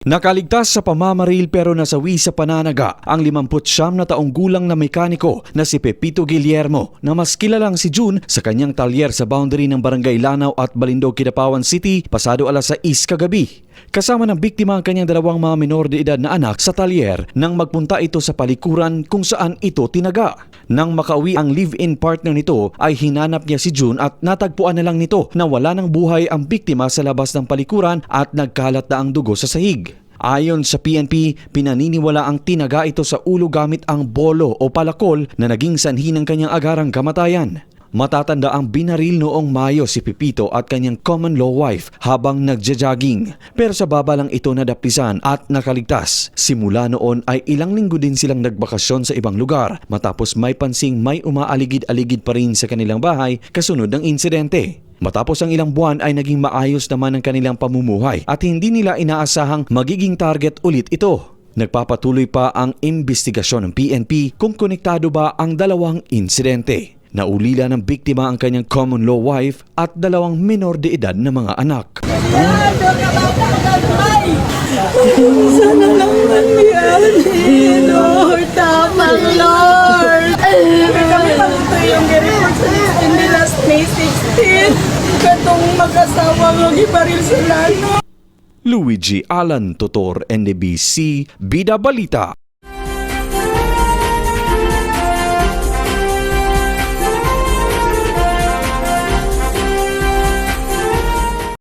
Nakaligtas sa pamamaril pero nasawi sa pananaga ang 59 na taong gulang na mekaniko na si Pepito Guillermo na mas kilalang si June sa kanyang talyer sa boundary ng Barangay Lanao at Balindog, Kidapawan City pasado alas 6 kagabi. Kasama ng biktima ang kanyang dalawang mga minor de edad na anak sa talyer nang magpunta ito sa palikuran kung saan ito tinaga. Nang makauwi ang live-in partner nito ay hinanap niya si June at natagpuan na lang nito na wala ng buhay ang biktima sa labas ng palikuran at nagkalat na ang dugo sa sahig. Ayon sa PNP, pinaniniwala ang tinaga ito sa ulo gamit ang bolo o palakol na naging sanhi ng kanyang agarang kamatayan. Matatanda ang binaril noong Mayo si Pipito at kanyang common law wife habang nagja-jogging. Pero sa baba lang ito nadapisan at nakaligtas. Simula noon ay ilang linggo din silang nagbakasyon sa ibang lugar matapos may pansing may umaaligid-aligid pa rin sa kanilang bahay kasunod ng insidente. Matapos ang ilang buwan ay naging maayos naman ang kanilang pamumuhay at hindi nila inaasahang magiging target ulit ito. Nagpapatuloy pa ang investigasyon ng PNP kung konektado ba ang dalawang insidente. Naulila ng biktima ang kanyang common law wife at dalawang minor de edad na mga anak. Sana lang mangyari, Lord. Tamang, Lord. Kami paluto yung report sa in the last May 16. Katong mag-asawa ng ibaril sila, no? Luigi Alan Totor, NBC, Bida Balita.